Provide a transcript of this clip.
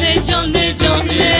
Cane cane cane